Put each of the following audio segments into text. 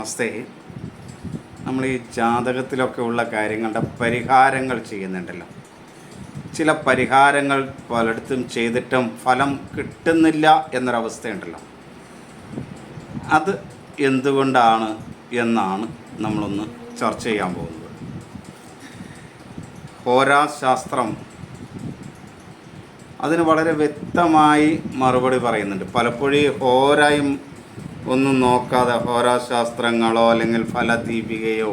നമസ്തേ നമ്മൾ ഈ ജാതകത്തിലൊക്കെ ഉള്ള കാര്യങ്ങളുടെ പരിഹാരങ്ങൾ ചെയ്യുന്നുണ്ടല്ലോ. ചില പരിഹാരങ്ങൾ പലയിടത്തും ചെയ്തിട്ടും ഫലം കിട്ടുന്നില്ല എന്നൊരവസ്ഥയുണ്ടല്ലോ. അത് എന്തുകൊണ്ടാണ് എന്നാണ് നമ്മളൊന്ന് ചർച്ച ചെയ്യാൻ പോകുന്നത്. ഹോരാശാസ്ത്രം അതിന് വളരെ വ്യക്തമായി മറുപടി പറയുന്നുണ്ട്. പലപ്പോഴും ഹോരായും ഒന്നും നോക്കാതെ ഹോരാശാസ്ത്രങ്ങളോ അല്ലെങ്കിൽ ഫലദീപികയോ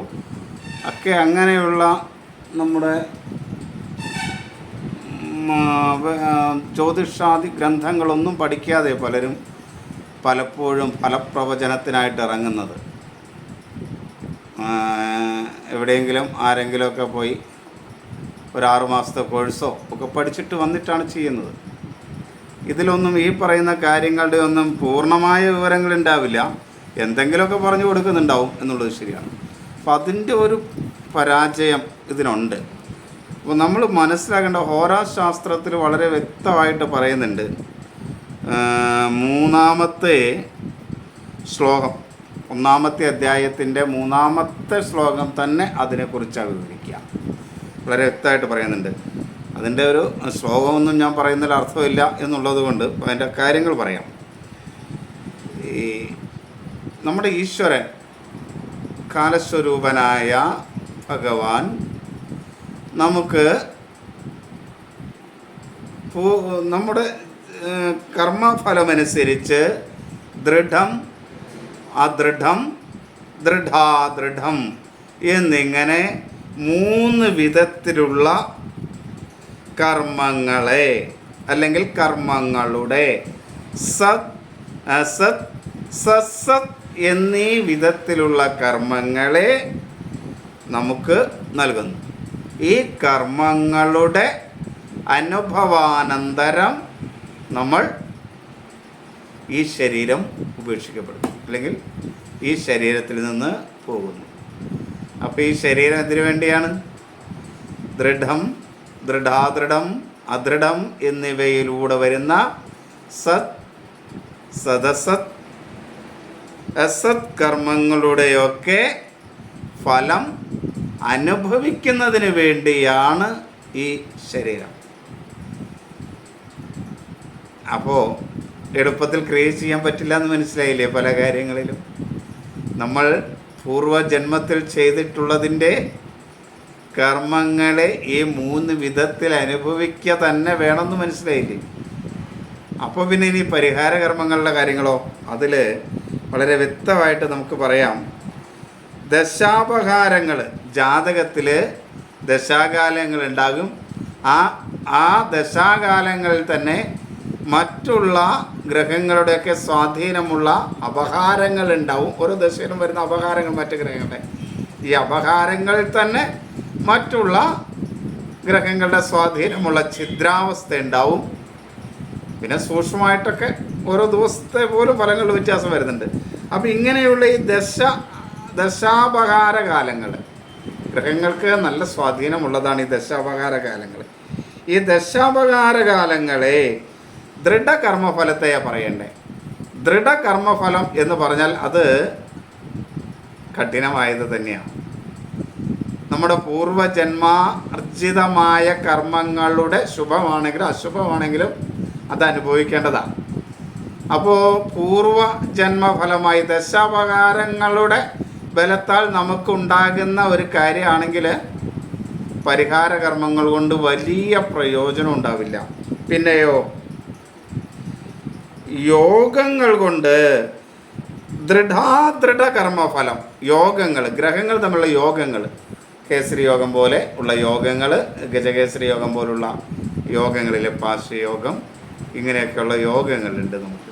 ഒക്കെ അങ്ങനെയുള്ള നമ്മുടെ ജ്യോതിഷാദി ഗ്രന്ഥങ്ങളൊന്നും പഠിക്കാതെ പലരും പലപ്പോഴും ഫലപ്രവചനത്തിനായിട്ട് ഇറങ്ങുന്നത്. എവിടെയെങ്കിലും ആരെങ്കിലുമൊക്കെ പോയി ഒരു ആറു മാസത്തെ കോഴ്സോ ഒക്കെ പഠിച്ചിട്ട് വന്നിട്ടാണ് ചെയ്യുന്നത്. ഇതിലൊന്നും ഈ പറയുന്ന കാര്യങ്ങളുടെ ഒന്നും പൂർണമായ വിവരങ്ങൾ ഉണ്ടാവില്ല എന്തെങ്കിലുമൊക്കെ പറഞ്ഞു കൊടുക്കുന്നുണ്ടാവും എന്നുള്ളത് ശരിയാണ്. അപ്പം അതിന്റെ ഒരു പരാജയം ഇതിനുണ്ട്. അപ്പോൾ നമ്മൾ മനസ്സിലാക്കേണ്ട ഹോരാശാസ്ത്രത്തിൽ വളരെ വ്യക്തമായിട്ട് പറയുന്നുണ്ട് മൂന്നാമത്തെ ശ്ലോകം ഒന്നാമത്തെ അധ്യായത്തിന്റെ മൂന്നാമത്തെ ശ്ലോകം തന്നെ അതിനെക്കുറിച്ചാണ് വിവരിക്കുക. വളരെ വ്യക്തമായിട്ട് പറയുന്നുണ്ട്. അതിന്റെ ഒരു ശ്ലോകമൊന്നും ഞാൻ പറയുന്നതിൽ അർത്ഥമില്ല എന്നുള്ളത് കൊണ്ട് അതിന്റെ കാര്യങ്ങൾ പറയാം. ഈ നമ്മുടെ ഈശ്വരൻ കാലസ്വരൂപനായ ഭഗവാൻ നമുക്ക് നമ്മുടെ കർമ്മഫലമനുസരിച്ച് ദൃഢം അദൃഢം ദൃഢാദൃഢം എന്നിങ്ങനെ മൂന്ന് വിധത്തിലുള്ള കർമ്മങ്ങളെ അല്ലെങ്കിൽ കർമ്മങ്ങളുടെ സത് അസത് സസത് എന്നീ വിധത്തിലുള്ള കർമ്മങ്ങളെ നമുക്ക് നൽകുന്നു. ഈ കർമ്മങ്ങളുടെ അനുഭവാനന്തരം നമ്മൾ ഈ ശരീരം ഉപേക്ഷിക്കപ്പെടുന്നു അല്ലെങ്കിൽ ഈ ശരീരത്തിൽ നിന്ന് പോകുന്നു. അപ്പോൾ ഈ ശരീരം എന്തിനു വേണ്ടിയാണ്? ദൃഢം ദൃഢാദൃഢം അദൃഢം എന്നിവയിലൂടെ വരുന്ന സത് സദസത് അസത് കർമ്മങ്ങളുടെയൊക്കെ ഫലം അനുഭവിക്കുന്നതിന് വേണ്ടിയാണ് ഈ ശരീരം. അപ്പോൾ എളുപ്പത്തിൽ ക്രിയേറ്റ് ചെയ്യാൻ പറ്റില്ല എന്ന് മനസ്സിലായില്ലേ പല കാര്യങ്ങളിലും? നമ്മൾ പൂർവജന്മത്തിൽ ചെയ്തിട്ടുള്ളതിന്റെ കർമ്മങ്ങളെ ഈ മൂന്ന് വിധത്തിൽ അനുഭവിക്കുക തന്നെ വേണമെന്ന് മനസ്സിലായില്ലേ? അപ്പോൾ പിന്നെ ഇനി പരിഹാര കർമ്മങ്ങളുടെ കാര്യങ്ങളോ? അതിൽ വളരെ വ്യക്തമായിട്ട് നമുക്ക് പറയാം. ദശാപഹാരങ്ങൾ ജാതകത്തിൽ ദശാകാലങ്ങൾ ഉണ്ടാകും. ആ ആ ദശാകാലങ്ങളിൽ തന്നെ മറ്റുള്ള ഗ്രഹങ്ങളുടെയൊക്കെ സ്വാധീനമുള്ള അപഹാരങ്ങൾ ഉണ്ടാവും. ഓരോ ദശയിലും വരുന്ന അപഹാരങ്ങൾ മറ്റു ഗ്രഹങ്ങളുടെ. ഈ അപഹാരങ്ങളിൽ തന്നെ മറ്റുള്ള ഗ്രഹങ്ങളുടെ സ്വാധീനമുള്ള ഛിദ്രാവസ്ഥ ഉണ്ടാവും. പിന്നെ സൂക്ഷ്മമായിട്ടൊക്കെ ഓരോ ദിവസത്തെ പോലും ഫലങ്ങളിൽ വ്യത്യാസം വരുന്നുണ്ട്. അപ്പോൾ ഇങ്ങനെയുള്ള ഈ ദശ ദശാപഹാര കാലങ്ങൾ ഗ്രഹങ്ങൾക്ക് നല്ല സ്വാധീനമുള്ളതാണ് ഈ ദശാപഹാര കാലങ്ങൾ. ഈ ദശാപഹാര കാലങ്ങളെ ദൃഢകർമ്മഫലത്തെയാണ് പറയണ്ടേ. ദൃഢകർമ്മഫലം എന്ന് പറഞ്ഞാൽ അത് കഠിനമായത് തന്നെയാണ്. നമ്മുടെ പൂർവജന്മാർജിതമായ കർമ്മങ്ങളുടെ ശുഭമാണെങ്കിലും അശുഭമാണെങ്കിലും അത് അനുഭവിക്കേണ്ടതാണ്. അപ്പോൾ പൂർവജന്മഫലമായി ദശാപകാരങ്ങളുടെ ബലത്താൽ നമുക്കുണ്ടാകുന്ന ഒരു കാര്യമാണെങ്കിൽ പരിഹാര കർമ്മങ്ങൾ കൊണ്ട് വലിയ പ്രയോജനം ഉണ്ടാവില്ല. പിന്നെയോ യോഗങ്ങൾ കൊണ്ട് ദൃഢാദൃഢ കർമ്മഫലം യോഗങ്ങൾ ഗ്രഹങ്ങൾ തമ്മിലുള്ള യോഗങ്ങൾ കേസരി യോഗം പോലെ ഉള്ള യോഗങ്ങൾ ഗജകേസരി യോഗം പോലുള്ള യോഗങ്ങളിൽ പാർശ്വയോഗം ഇങ്ങനെയൊക്കെയുള്ള യോഗങ്ങളുണ്ട് നമുക്ക്.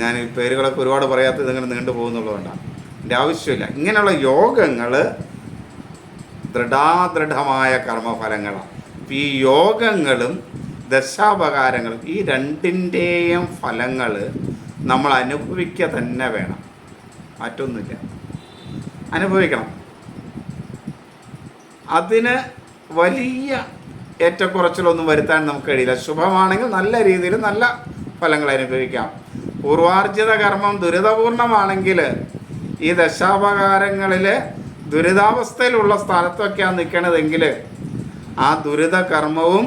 ഞാൻ ഈ പേരുകളൊക്കെ ഒരുപാട് പറയാത്തത് ഇങ്ങനെ നീണ്ടു പോകുന്നുള്ളതുകൊണ്ടാണ് എന്റെ ആവശ്യമില്ല. ഇങ്ങനെയുള്ള യോഗങ്ങൾ ദൃഢാദൃഢമായ കർമ്മഫലങ്ങളാണ് അപ്പം ഈ യോഗങ്ങളും ദശാപകാരങ്ങളും ഈ രണ്ടിന്റെയും ഫലങ്ങൾ നമ്മൾ അനുഭവിക്കുക തന്നെ വേണം. മറ്റൊന്നുമില്ല. അനുഭവിക്കണം. അതിന് വലിയ ഏറ്റക്കുറച്ചിലൊന്നും വരുത്താൻ നമുക്ക് കഴിയില്ല. ശുഭമാണെങ്കിൽ നല്ല രീതിയിൽ നല്ല ഫലങ്ങൾ അനുഭവിക്കാം. പൂർവാർജിത കർമ്മം ദുരിതപൂർണമാണെങ്കിൽ ഈ ദശാപകാരങ്ങളിൽ ദുരിതാവസ്ഥയിലുള്ള സ്ഥലത്തൊക്കെയാണ് നിൽക്കണതെങ്കിൽ ആ ദുരിത കർമ്മവും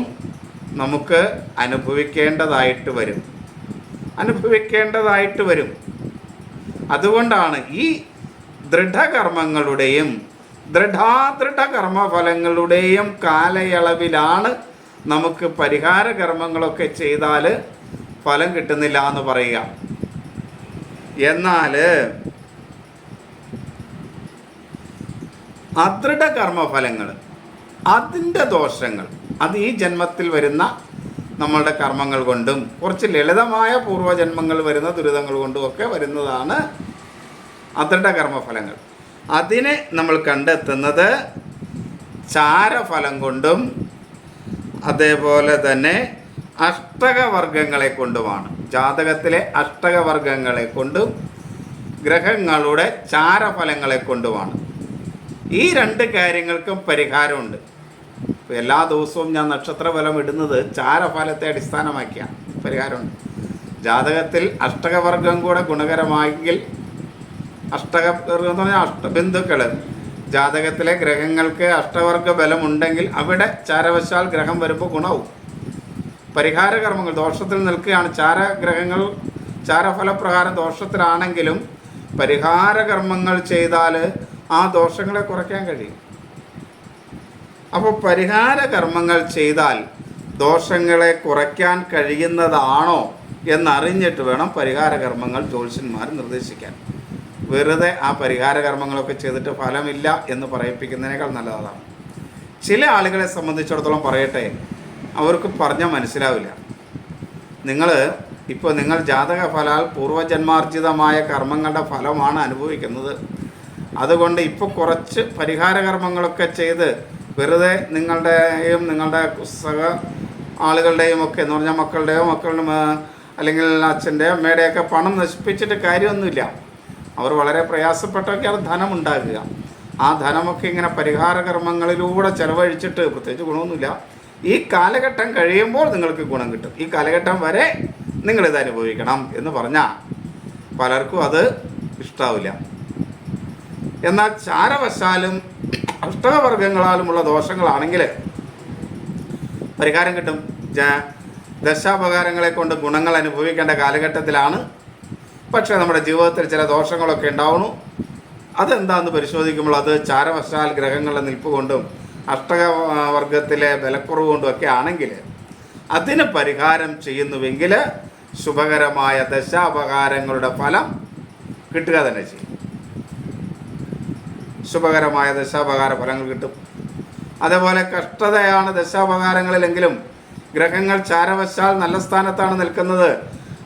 നമുക്ക് അനുഭവിക്കേണ്ടതായിട്ട് വരും. അനുഭവിക്കേണ്ടതായിട്ട് വരും. അതുകൊണ്ടാണ് ഈ ദൃഢകർമ്മങ്ങളുടെയും ദൃഢാദൃഢ കർമ്മഫലങ്ങളുടെയും കാലയളവിലാണ് നമുക്ക് പരിഹാര കർമ്മങ്ങളൊക്കെ ചെയ്താൽ ഫലം കിട്ടുന്നില്ല എന്ന് പറയുക. എന്നാൽ അദൃഢ കർമ്മഫലങ്ങൾ അതിന്റെ ദോഷങ്ങൾ അത് ഈ ജന്മത്തിൽ വരുന്ന നമ്മളുടെ കർമ്മങ്ങൾ കൊണ്ടും കുറച്ച് ലളിതമായ പൂർവജന്മങ്ങൾ വരുന്ന ദുരിതങ്ങൾ കൊണ്ടും ഒക്കെ വരുന്നതാണ് അദൃഢ കർമ്മഫലങ്ങൾ അതിനെ നമ്മൾ കണ്ടെത്തുന്നത് ചാരഫലം കൊണ്ടും അതേപോലെ തന്നെ അഷ്ടകവർഗങ്ങളെ കൊണ്ടുമാണ്. ജാതകത്തിലെ അഷ്ടകവർഗങ്ങളെ കൊണ്ടും ഗ്രഹങ്ങളുടെ ചാരഫലങ്ങളെ കൊണ്ടുമാണ്. ഈ രണ്ട് കാര്യങ്ങൾക്കും പരിഹാരമുണ്ട്. എല്ലാ ദിവസവും ഞാൻ നക്ഷത്രഫലം ഇടുന്നത് ചാരഫലത്തെ അടിസ്ഥാനമാക്കിയാണ്. പരിഹാരമുണ്ട്. ജാതകത്തിൽ അഷ്ടകവർഗം കൂടെ ഗുണകരമായെങ്കിൽ അഷ്ടക എന്ന് പറഞ്ഞാൽ അഷ്ടബിന്ദുക്കൾ ജാതകത്തിലെ ഗ്രഹങ്ങൾക്ക് അഷ്ടവർഗ ബലമുണ്ടെങ്കിൽ അവിടെ ചാരവശാൽ ഗ്രഹം വരുമ്പോൾ ഗുണവും. പരിഹാര കർമ്മങ്ങൾ ദോഷത്തിൽ നിൽക്കുകയാണ്. ചാരഗ്രഹങ്ങൾ ചാരഫലപ്രകാരം ദോഷത്തിലാണെങ്കിലും പരിഹാര കർമ്മങ്ങൾ ചെയ്താൽ ആ ദോഷങ്ങളെ കുറയ്ക്കാൻ കഴിയും. അപ്പോൾ പരിഹാര കർമ്മങ്ങൾ ചെയ്താൽ ദോഷങ്ങളെ കുറയ്ക്കാൻ കഴിയുന്നതാണോ എന്നറിഞ്ഞിട്ട് വേണം പരിഹാര കർമ്മങ്ങൾ ജ്യോത്സ്യന്മാർ നിർദ്ദേശിക്കാൻ. വെറുതെ ആ പരിഹാര കർമ്മങ്ങളൊക്കെ ചെയ്തിട്ട് ഫലമില്ല എന്ന് പറയിപ്പിക്കുന്നതിനേക്കാൾ നല്ലതാണ്. ചില ആളുകളെ സംബന്ധിച്ചിടത്തോളം പറയട്ടെ അവർക്ക് പറഞ്ഞാൽ മനസ്സിലാവില്ല. നിങ്ങൾ ഇപ്പോൾ നിങ്ങൾ ജാതക ഫലാൽ പൂർവജന്മാർജിതമായ കർമ്മങ്ങളുടെ ഫലമാണ് അനുഭവിക്കുന്നത്. അതുകൊണ്ട് ഇപ്പോൾ കുറച്ച് പരിഹാര കർമ്മങ്ങളൊക്കെ ചെയ്ത് വെറുതെ നിങ്ങളുടെയും നിങ്ങളുടെ സഹ ആളുകളുടെയും ഒക്കെ എന്ന് പറഞ്ഞാൽ മക്കളുടെയോ മക്കളുടെ അല്ലെങ്കിൽ അച്ഛന്റെയോ അമ്മയുടെയൊക്കെ പണം നശിപ്പിച്ചിട്ട് കാര്യമൊന്നുമില്ല. അവർ വളരെ പ്രയാസപ്പെട്ടൊക്കെയാണ് ധനം ഉണ്ടാക്കുക ആ ധനമൊക്കെ ഇങ്ങനെ പരിഹാര കർമ്മങ്ങളിലൂടെ ചെലവഴിച്ചിട്ട് പ്രത്യേകിച്ച് ഗുണമൊന്നുമില്ല. ഈ കാലഘട്ടം കഴിയുമ്പോൾ നിങ്ങൾക്ക് ഗുണം കിട്ടും. ഈ കാലഘട്ടം വരെ നിങ്ങളിത് അനുഭവിക്കണം എന്ന് പറഞ്ഞാൽ പലർക്കും അത് ഇഷ്ടാവില്ല. എന്നാൽ ചാരവശാലും അഷ്ടവർഗങ്ങളാലുമുള്ള ദോഷങ്ങളാണെങ്കിൽ പരിഹാരം കിട്ടും. ദശാപകാരങ്ങളെ കൊണ്ട് ഗുണങ്ങൾ അനുഭവിക്കേണ്ട കാലഘട്ടത്തിലാണ് പക്ഷേ നമ്മുടെ ജീവിതത്തിൽ ചില ദോഷങ്ങളൊക്കെ ഉണ്ടാവുന്നു. അതെന്താന്ന് പരിശോധിക്കുമ്പോൾ അത് ചാരവശാൽ ഗ്രഹങ്ങളുടെ നിൽപ്പ് കൊണ്ടും അഷ്ടക ആ, വർഗത്തിലെ ബലക്കുറവ് കൊണ്ടും ഒക്കെ ആണെങ്കിൽ അതിന് പരിഹാരം ചെയ്യുന്നുവെങ്കിൽ ശുഭകരമായ ദശാപകാരങ്ങളുടെ ഫലം കിട്ടുക തന്നെ ചെയ്യും. ശുഭകരമായ ദശാപകാര ഫലങ്ങൾ കിട്ടും. അതേപോലെ കഷ്ടതയാണ് ദശാപകാരങ്ങളിലെങ്കിലും ഗ്രഹങ്ങൾ ചാരവശാൽ നല്ല സ്ഥാനത്താണ് നിൽക്കുന്നത്.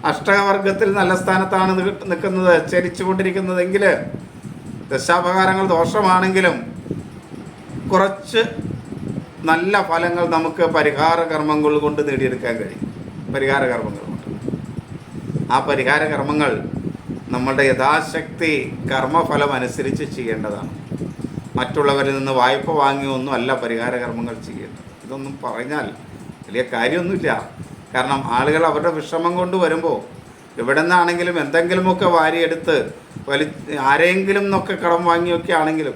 അഷ്ടകവർഗത്തിൽ നല്ല സ്ഥാനത്താണ് നിൽക്കുന്നത് ചരിച്ചുകൊണ്ടിരിക്കുന്നതെങ്കിൽ ദശാപകാരങ്ങൾ ദോഷമാണെങ്കിലും കുറച്ച് നല്ല ഫലങ്ങൾ നമുക്ക് പരിഹാര കർമ്മങ്ങൾ കൊണ്ട് നേടിയെടുക്കാൻ കഴിയും. പരിഹാര കർമ്മങ്ങൾ കൊണ്ട്. ആ പരിഹാര കർമ്മങ്ങൾ നമ്മളുടെ യഥാശക്തി കർമ്മഫലം അനുസരിച്ച് ചെയ്യേണ്ടതാണ്. മറ്റുള്ളവരിൽ നിന്ന് വായ്പ വാങ്ങിയൊന്നും അല്ല പരിഹാര കർമ്മങ്ങൾ ചെയ്യേണ്ടത്. ഇതൊന്നും പറഞ്ഞാൽ വലിയ കാര്യമൊന്നുമില്ല. കാരണം ആളുകൾ അവരുടെ വിഷമം കൊണ്ട് വരുമ്പോൾ ഇവിടെ നിന്നാണെങ്കിലും എന്തെങ്കിലുമൊക്കെ വാരിയെടുത്ത് വലി ആരെങ്കിലും എന്നൊക്കെ കടം വാങ്ങിയൊക്കെ ആണെങ്കിലും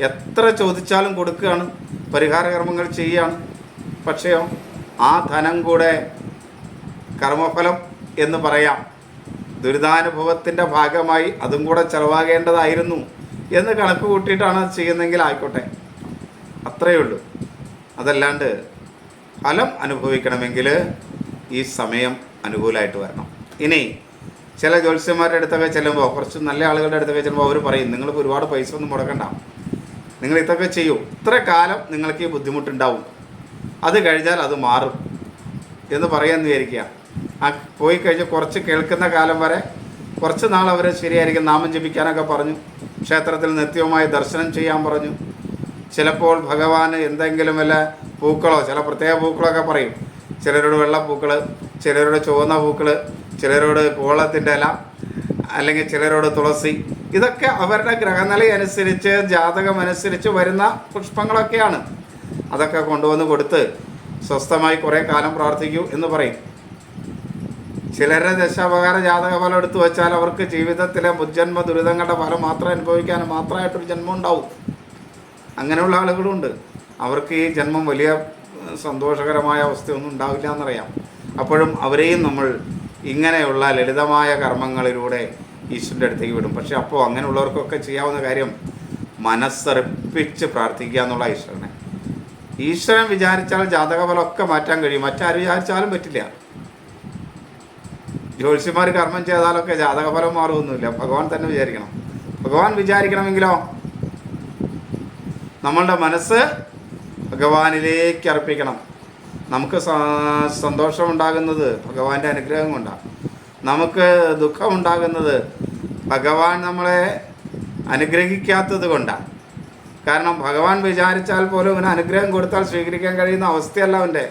എത്ര ചോദിച്ചാലും കൊടുക്കുകയാണ് പരിഹാര കർമ്മങ്ങൾ ചെയ്യുകയാണ് പക്ഷേയോ ആ ധനം കൂടെ കർമ്മഫലം എന്ന് പറയാം. ദുരിതാനുഭവത്തിന്റെ ഭാഗമായി അതും കൂടെ ചെലവാകേണ്ടതായിരുന്നു എന്ന് കണക്ക് കൂട്ടിയിട്ടാണ് ചെയ്യുന്നതെങ്കിൽ ആയിക്കോട്ടെ. അത്രയേ ഉള്ളൂ. അതല്ലാണ്ട് ഫലം അനുഭവിക്കണമെങ്കിൽ ഈ സമയം അനുകൂലമായിട്ട് വരണം. ഇനി ചില ജ്യോത്സ്യന്മാരുടെ അടുത്തൊക്കെ ചെല്ലുമ്പോൾ കുറച്ച് നല്ല ആളുകളുടെ അടുത്തൊക്കെ ചെല്ലുമ്പോൾ അവർ പറയും നിങ്ങൾക്ക് ഒരുപാട് പൈസ ഒന്നും മുടക്കണ്ട. നിങ്ങൾ ഇതൊക്കെ ചെയ്യൂ. ഇത്ര കാലം നിങ്ങൾക്ക് ഈ ബുദ്ധിമുട്ടുണ്ടാവും. അത് കഴിഞ്ഞാൽ അത് മാറും. എന്ന് പറയാൻ വിചാരിക്കുക. ആ പോയി കഴിഞ്ഞ് കുറച്ച് കേൾക്കുന്ന കാലം വരെ കുറച്ച് നാൾ അവർ ശരിയായിരിക്കും. നാമം ജപിക്കാനൊക്കെ പറഞ്ഞു. ക്ഷേത്രത്തിൽ നിത്യവുമായി ദർശനം ചെയ്യാൻ പറഞ്ഞു. ചിലപ്പോൾ ഭഗവാന് എന്തെങ്കിലും വല്ല പൂക്കളോ ചില പ്രത്യേക പൂക്കളൊക്കെ പറയും. ചിലരോട് വെള്ളപ്പൂക്കൾ ചിലരോട് ചുവന്ന പൂക്കൾ ചിലരോട് കോളത്തിന്റെ ഇല അല്ലെങ്കിൽ ചിലരോട് തുളസി. ഇതൊക്കെ അവരുടെ ഗ്രഹനില അനുസരിച്ച് ജാതകം അനുസരിച്ച് വരുന്ന പുഷ്പങ്ങളൊക്കെയാണ്. അതൊക്കെ കൊണ്ടുവന്ന് കൊടുത്ത് സ്വസ്ഥമായി കുറേ കാലം പ്രാർത്ഥിക്കൂ എന്ന് പറയും. ചിലരുടെ ദശാപകാര ജാതക ഫലം എടുത്തു വെച്ചാൽ അവർക്ക് ജീവിതത്തിലെ മുജ്ജന്മ ദുരിതങ്ങളുടെ ഫലം മാത്രം അനുഭവിക്കാൻ മാത്രമായിട്ടൊരു ജന്മം ഉണ്ടാവും. അങ്ങനെയുള്ള ആളുകളുണ്ട്. അവർക്ക് ഈ ജന്മം വലിയ സന്തോഷകരമായ അവസ്ഥയൊന്നും ഉണ്ടാവില്ല എന്നറിയാം. അപ്പോഴും അവരെയും നമ്മൾ ഇങ്ങനെയുള്ള ലളിതമായ കർമ്മങ്ങളിലൂടെ ഈശ്വരന്റെ അടുത്തേക്ക് വിടും. പക്ഷെ അപ്പോൾ അങ്ങനെയുള്ളവർക്കൊക്കെ ചെയ്യാവുന്ന കാര്യം മനസ്സറിപ്പിച്ച് പ്രാർത്ഥിക്കുക എന്നുള്ള ഈശ്വരനെ. ഈശ്വരൻ വിചാരിച്ചാൽ ജാതകഫലമൊക്കെ മാറ്റാൻ കഴിയും. മറ്റാരും വിചാരിച്ചാലും പറ്റില്ല. ജ്യോത്സ്യന്മാർ കർമ്മം ചെയ്താലൊക്കെ ജാതകഫലം മാറുമൊന്നുമില്ല ഭഗവാൻ തന്നെ വിചാരിക്കണം. ഭഗവാൻ വിചാരിക്കണമെങ്കിലോ? നമ്മളുടെ മനസ്സ് ഭഗവാനിലേക്ക് അർപ്പിക്കണം. നമുക്ക് സന്തോഷമുണ്ടാകുന്നത് ഭഗവാന്റെ അനുഗ്രഹം കൊണ്ടാണ് നമുക്ക് ദുഃഖമുണ്ടാകുന്നത് ഭഗവാൻ നമ്മളെ അനുഗ്രഹിക്കാത്തത് കൊണ്ടാണ് കാരണം ഭഗവാൻ വിചാരിച്ചാൽ പോലും അവന് അനുഗ്രഹം കൊടുത്താൽ സ്വീകരിക്കാൻ കഴിയുന്ന അവസ്ഥയല്ല അവന്റെ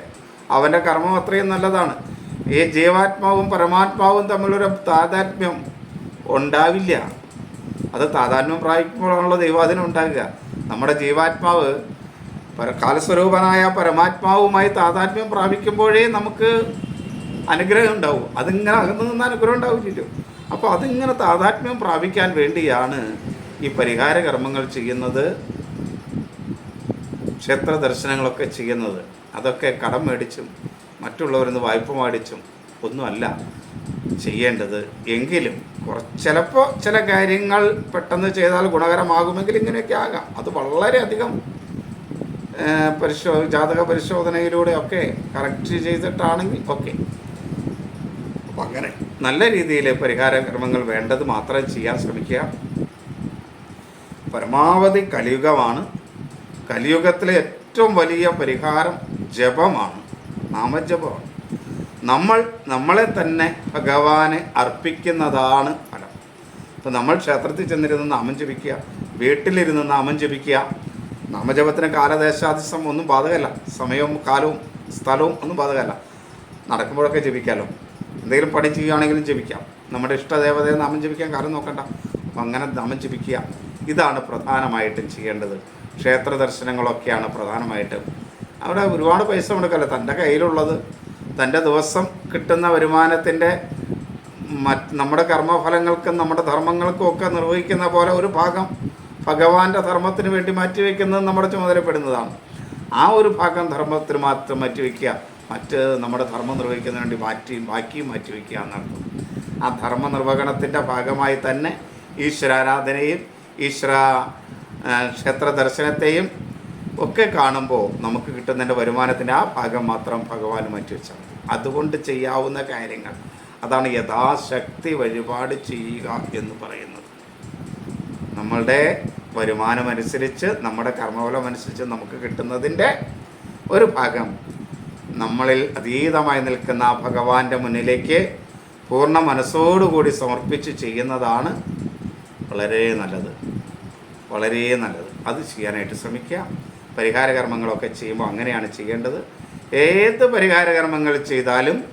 അവന്റെ കർമ്മം അത്രയും നല്ലതാണ്. ഈ ജീവാത്മാവും പരമാത്മാവും തമ്മിലൊരു താതാത്മ്യം ഉണ്ടാവില്ല. അത് താതാത്മ്യം പ്രാപിക്കുമ്പോഴാണല്ലോ ദൈവാധീനം ഉണ്ടാകുക. നമ്മുടെ ജീവാത്മാവ് കാലസ്വരൂപനായ പരമാത്മാവുമായി താതാത്മ്യം പ്രാപിക്കുമ്പോഴേ നമുക്ക് അനുഗ്രഹം ഉണ്ടാവും. അതിങ്ങനെ അകന്നു നിന്ന് അനുഗ്രഹം ഉണ്ടാവില്ലല്ലോ. അപ്പോൾ അതിങ്ങനെ താതാത്മ്യം പ്രാപിക്കാൻ വേണ്ടിയാണ് ഈ പരിഹാര കർമ്മങ്ങൾ ചെയ്യുന്നത് ക്ഷേത്ര ദർശനങ്ങളൊക്കെ ചെയ്യുന്നത്. അതൊക്കെ കടം മേടിച്ചും മറ്റുള്ളവരിൽ നിന്ന് വായ്പ മേടിച്ചും ഒന്നുമല്ല ചെയ്യേണ്ടത്. എങ്കിലും കുറച്ച് ചിലപ്പോൾ ചില കാര്യങ്ങൾ പെട്ടെന്ന് ചെയ്താൽ ഗുണകരമാകുമെങ്കിൽ ഇങ്ങനെയൊക്കെ ആകാം. അത് വളരെയധികം പരിശോ ജാതക പരിശോധനയിലൂടെ ഒക്കെ കറക്റ്റ് ചെയ്തിട്ടാണെങ്കിൽ ഓക്കെ അപ്പം അങ്ങനെ നല്ല രീതിയിൽ പരിഹാര ക്രമങ്ങൾ വേണ്ടത് മാത്രം ചെയ്യാൻ ശ്രമിക്കുക. പരമാവധി കലിയുഗമാണ്. കലിയുഗത്തിലെ ഏറ്റവും വലിയ പരിഹാരം ജപമാണ്. നാമജപമാണ്. നമ്മൾ നമ്മളെ തന്നെ ഭഗവാനെ അർപ്പിക്കുന്നതാണ് ഫലം. അപ്പം നമ്മൾ ക്ഷേത്രത്തിൽ ചെന്നിരുന്ന് നാമം ജപിക്കുക വീട്ടിലിരുന്ന് നാമം ജപിക്കുക നാമജപത്തിന് കാലദേശാദിസം ഒന്നും ബാധകമല്ല. സമയവും കാലവും സ്ഥലവും ഒന്നും ബാധകമല്ല. നടക്കുമ്പോഴൊക്കെ ജപിക്കാമല്ലോ എന്തെങ്കിലും പണി ചെയ്യുകയാണെങ്കിലും ജപിക്കാം. നമ്മുടെ ഇഷ്ടദേവതയെ നാമം ജപിക്കാൻ കാലം നോക്കണ്ട. അപ്പം അങ്ങനെ നാമം ജപിക്കുക. ഇതാണ് പ്രധാനമായിട്ടും ചെയ്യേണ്ടത്. ക്ഷേത്ര ദർശനങ്ങളൊക്കെയാണ് പ്രധാനമായിട്ടും. അവിടെ ഒരുപാട് പൈസ കൊടുക്കല്ലോ തന്റെ കയ്യിലുള്ളത്. തന്റെ ദിവസം കിട്ടുന്ന വരുമാനത്തിന്റെ മറ്റ് നമ്മുടെ കർമ്മഫലങ്ങൾക്കും നമ്മുടെ ധർമ്മങ്ങൾക്കും ഒക്കെ നിർവഹിക്കുന്ന പോലെ ഒരു ഭാഗം ഭഗവാന്റെ ധർമ്മത്തിന് വേണ്ടി മാറ്റിവെക്കുന്നത് നമ്മുടെ ചുമതലപ്പെടുന്നതാണ്. ആ ഒരു ഭാഗം ധർമ്മത്തിന് മാത്രം മാറ്റിവെക്കുക. മറ്റ് നമ്മുടെ ധർമ്മം നിർവഹിക്കുന്നതിന് വേണ്ടി മാറ്റി ബാക്കിയും മാറ്റിവെക്കുക എന്നർത്ഥം. ആ ധർമ്മ നിർവഹണത്തിന്റെ ഭാഗമായി തന്നെ ഈശ്വരാരാധനയും ഈശ്വര ക്ഷേത്ര ദർശനത്തെയും ഒക്കെ കാണുമ്പോൾ നമുക്ക് കിട്ടുന്നതിന്റെ വരുമാനത്തിന്റെ ആ ഭാഗം മാത്രം ഭഗവാൻ മാറ്റിവെച്ചാൽ അതുകൊണ്ട് ചെയ്യാവുന്ന കാര്യങ്ങൾ. അതാണ് യഥാശക്തി വഴിപാട് ചെയ്യുക എന്ന് പറയുന്നത്. നമ്മളുടെ വരുമാനമനുസരിച്ച് നമ്മുടെ കർമ്മഫലം അനുസരിച്ച് നമുക്ക് കിട്ടുന്നതിന്റെ ഒരു ഭാഗം. നമ്മളിൽ അതീതമായി നിൽക്കുന്ന ആ ഭഗവാന്റെ മുന്നിലേക്ക് പൂർണ മനസ്സോടുകൂടി സമർപ്പിച്ച് ചെയ്യുന്നതാണ് വളരെ നല്ലത്. വളരെ നല്ലത്. അത് ചെയ്യാനായിട്ട് ശ്രമിക്കുക. പരിഹാര കർമ്മങ്ങളൊക്കെ ചെയ്യുമ്പോൾ അങ്ങനെയാണ് ചെയ്യേണ്ടത്. ഏത് പരിഹാര കർമ്മങ്ങൾ ചെയ്താലും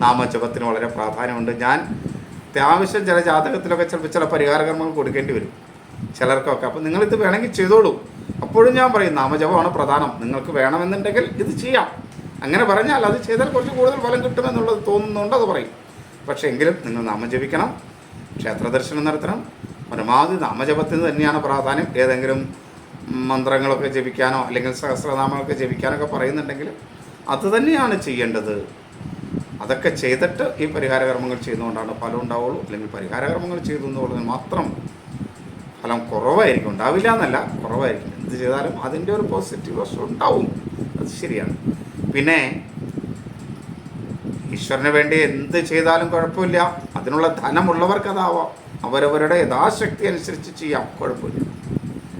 നാമജപത്തിന് വളരെ പ്രാധാന്യമുണ്ട്. ഞാൻ അത്യാവശ്യം ചില ജാതകത്തിലൊക്കെ ചിലപ്പോൾ ചില പരിഹാരകർമ്മങ്ങൾ കൊടുക്കേണ്ടി വരും ചിലർക്കൊക്കെ. അപ്പം നിങ്ങളിത് വേണമെങ്കിൽ ചെയ്തോളൂ. അപ്പോഴും ഞാൻ പറയും നാമജപമാണ് പ്രധാനം. നിങ്ങൾക്ക് വേണമെന്നുണ്ടെങ്കിൽ ഇത് ചെയ്യാം. അങ്ങനെ പറഞ്ഞാൽ അത് ചെയ്താൽ കുറച്ച് കൂടുതൽ ഫലം കിട്ടുമെന്നുള്ളത് തോന്നുന്നുണ്ട് അത് പറയും. പക്ഷേ എങ്കിലും നിങ്ങൾ നാമം ജപിക്കണം ക്ഷേത്ര ദർശനം നടത്തണം. പരമാവധി നാമജപത്തിന് തന്നെയാണ് പ്രാധാന്യം. ഏതെങ്കിലും മന്ത്രങ്ങളൊക്കെ ജപിക്കാനോ അല്ലെങ്കിൽ സഹസ്രനാമങ്ങളൊക്കെ ജപിക്കാനൊക്കെ പറയുന്നുണ്ടെങ്കിൽ അത് തന്നെയാണ് ചെയ്യേണ്ടത്. അതൊക്കെ ചെയ്തിട്ട് ഈ പരിഹാരകർമ്മങ്ങൾ ചെയ്യുന്നതുകൊണ്ടാണ് ഫലം ഉണ്ടാവുള്ളൂ. അല്ലെങ്കിൽ പരിഹാരകർമ്മങ്ങൾ ചെയ്തു എന്നുള്ളത് മാത്രം ഫലം കുറവായിരിക്കും. ഉണ്ടാവില്ല എന്നല്ല കുറവായിരിക്കും. എന്ത് ചെയ്താലും അതിന്റെ ഒരു പോസിറ്റീവ് വശം ഉണ്ടാവും. അത് ശരിയാണ്. പിന്നെ ഈശ്വരന് വേണ്ടി എന്ത് ചെയ്താലും കുഴപ്പമില്ല. അതിനുള്ള ധനമുള്ളവർക്ക് അതാവാം. അവരവരുടെ യഥാശക്തി അനുസരിച്ച് ചെയ്യാം. കുഴപ്പമില്ല.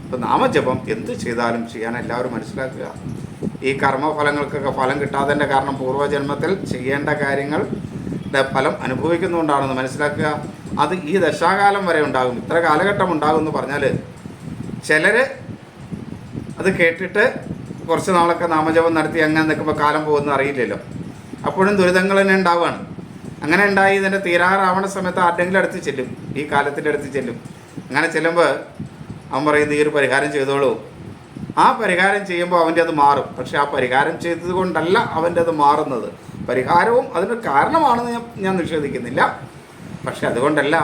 ഇപ്പം നാമജപം എന്ത് ചെയ്താലും ചെയ്യാൻ എല്ലാവരും മനസ്സിലാക്കുക. ഈ കർമ്മഫലങ്ങൾക്കൊക്കെ ഫലം കിട്ടാത്തതിന്റെ കാരണം പൂർവജന്മത്തിൽ ചെയ്യേണ്ട കാര്യങ്ങളുടെ ഫലം അനുഭവിക്കുന്നുകൊണ്ടാണെന്ന് മനസ്സിലാക്കുക. അത് ഈ ദശാകാലം വരെ ഉണ്ടാകും. ഇത്ര കാലഘട്ടം ഉണ്ടാകും എന്ന് പറഞ്ഞാൽ ചിലർ അത് കേട്ടിട്ട് കുറച്ച് നാളൊക്കെ നാമജപം നടത്തി അങ്ങനെ നിൽക്കുമ്പോൾ കാലം പോകുന്ന അറിയില്ലല്ലോ. അപ്പോഴും ദുരിതങ്ങൾ തന്നെ ഉണ്ടാവുകയാണ്. അങ്ങനെ ഉണ്ടായി ഇതിന്റെ തീരാറാവണ സമയത്ത് ആരുടെങ്കിലും അടുത്ത് ചെല്ലും. ഈ കാലത്തിന്റെ അടുത്ത് ചെല്ലും. അങ്ങനെ ചെല്ലുമ്പോൾ അവൻ പറയുന്നത് ഈ ഒരു പരിഹാരം ചെയ്തോളൂ. ആ പരിഹാരം ചെയ്യുമ്പോൾ അവന്റെ അത് മാറും. പക്ഷെ ആ പരിഹാരം ചെയ്തത് കൊണ്ടല്ല അവന്റെ അത് മാറുന്നത്. പരിഹാരവും അതിനൊരു കാരണമാണെന്ന് ഞാൻ ഞാൻ നിഷേധിക്കുന്നില്ല. പക്ഷെ അതുകൊണ്ടല്ല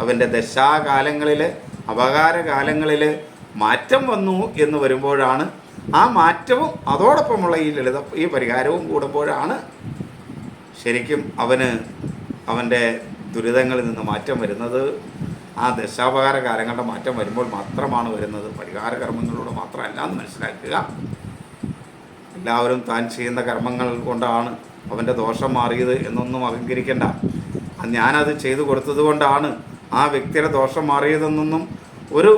അവന്റെ ദശാകാലങ്ങളിൽ അപകാരകാലങ്ങളിൽ മാറ്റം വന്നു എന്ന് വരുമ്പോഴാണ് ആ മാറ്റവും അതോടൊപ്പമുള്ള ഈ ലളിത ഈ പരിഹാരവും കൂടുമ്പോഴാണ് ശരിക്കും അവന് അവന്റെ ദുരിതങ്ങളിൽ നിന്ന് മാറ്റം വരുന്നത്. ആ ദശാപകാര കാലങ്ങളുടെ മാറ്റം വരുമ്പോൾ മാത്രമാണ് വരുന്നത്. പരിഹാര കർമ്മങ്ങളിലൂടെ മാത്രമല്ല എന്ന് മനസ്സിലാക്കുക. എല്ലാവരും താൻ ചെയ്യുന്ന കർമ്മങ്ങൾ കൊണ്ടാണ് അവന്റെ ദോഷം മാറിയത് എന്നൊന്നും അഹങ്കരിക്കേണ്ട. ഞാനത് ചെയ്തു കൊടുത്തത് കൊണ്ടാണ് ആ വ്യക്തിയുടെ ദോഷം മാറിയതെന്നൊന്നും ഒരു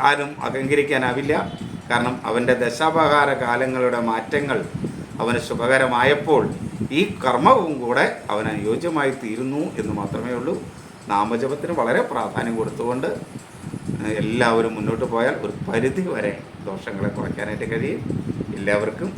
ആരും അഹങ്കരിക്കാനാവില്ല. കാരണം അവന്റെ ദശാപകാര കാലങ്ങളുടെ മാറ്റങ്ങൾ അവന് ശുഭകരമായപ്പോൾ ഈ കർമ്മവും കൂടെ അവന് അനുയോജ്യമായി തീരുന്നു എന്ന് മാത്രമേ ഉള്ളൂ. നാമജപത്തിന് വളരെ പ്രാധാന്യം കൊടുത്തുകൊണ്ട് എല്ലാവരും മുന്നോട്ട് പോയാൽ ഒരു പരിധി വരെ ദോഷങ്ങളെ കുറയ്ക്കാനായിട്ട് കഴിയും. എല്ലാവർക്കും